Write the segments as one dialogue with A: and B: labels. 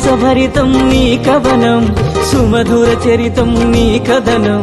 A: రసభరితం నీ కవనం సుమధుర చరితం నీ కథనం.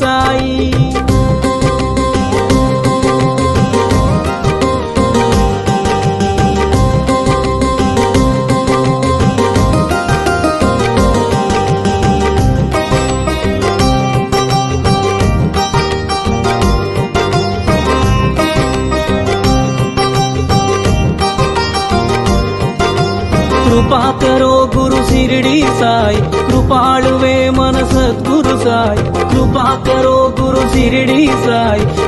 A: సాయి కృపాకరో గురు సిరిడి సాయి. కృపాళువే మన సద్గురు సాయి కృపాకరో గురు సిరిడి సాయి.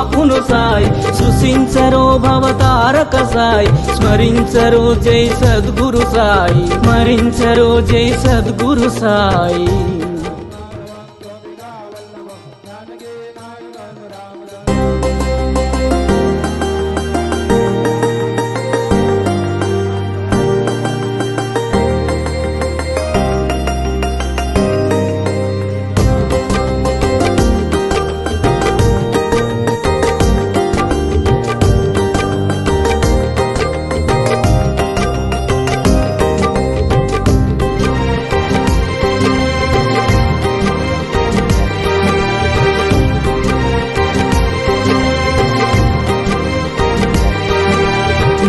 A: బాపును సాయి. సృశించరో భవతారక సాయి. స్మరించరో జై సద్గురు సాయి. స్మరించరో జై సద్గురు సాయి.